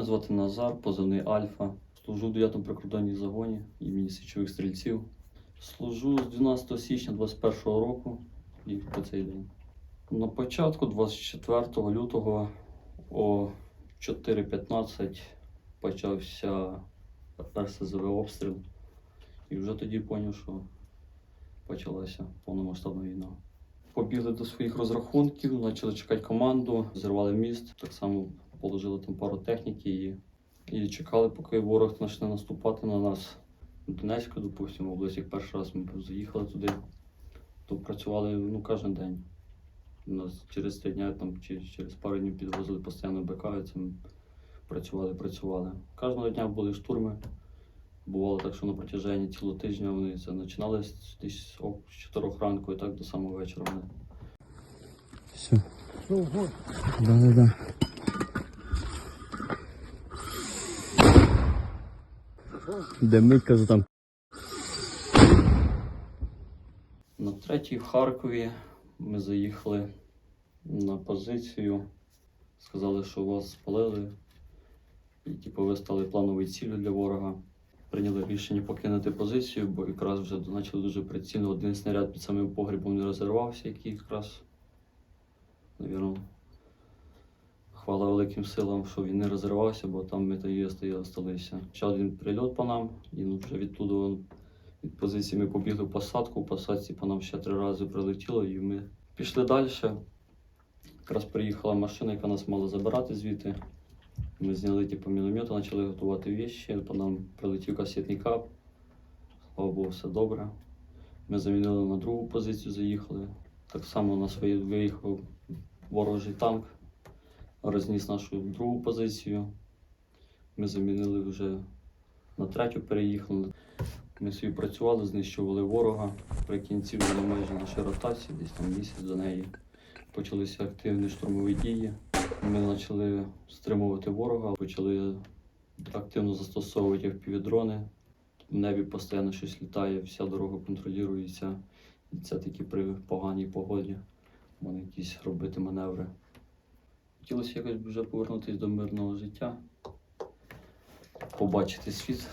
Мене звати Назар, позивний Альфа. Служу в 9-му прикордонній загоні імені січових стрільців. Служу з 12 січня 21 року і по цей день. На початку, 24 лютого о 4.15 почався РСЗВ обстріл. І вже тоді зрозумів, що почалася повномасштабна війна. Побігли до своїх розрахунків, почали чекати команду, зірвали міст, так само положили там пару техніки і, і чекали, поки ворог почне наступати на нас. Донецька, допустимо, область, як перший раз ми заїхали туди, то працювали ну, кожен день. У нас через три дні там, чи через пару днів підвозили постійно БК, і це ми працювали, працювали. Кожного дня були штурми. Бувало так, що на протяженні цілого тижня вони це починали з- о 4 ранку і так до самого вечора. Все. Да, да. Димить, кажу там. На третій в Харкові ми заїхали на позицію. Сказали, що вас спалили. І типу, ви стали плановою ціллю для ворога. Прийняли рішення покинути позицію, бо якраз вже почали дуже прицільно. Один снаряд під самим погрібом не розірвався, який якраз, навірно, хвала великим силам, що він не розірвався, бо там ми тоді стояли, сталися. Ще один прильот по нам, і ну, вже відтуди від позиції ми побігли посадку. В посадці по нам ще три рази прилетіло, і ми пішли далі. Якраз приїхала машина, яка нас мала забирати звідти. Ми зняли типу, міномет, почали готувати віші, по нам прилетів касетний кап. Слава Богу, все добре. Ми замінили на другу позицію, заїхали. Так само на свої виїхав ворожий танк, розніс нашу другу позицію. Ми замінили вже на третю переїхали. Ми собі працювали, знищували ворога. При кінці вже майже нашої ротації, десь там місяць до неї. Почалися активні штурмові дії. Ми почали стримувати ворога, почали активно застосовувати FPV-дрони. В небі постійно щось літає, вся дорога контролюється. І це таки при поганій погоді. Можна якісь робити маневри. Хотілося якось вже повернутися до мирного життя, побачити світ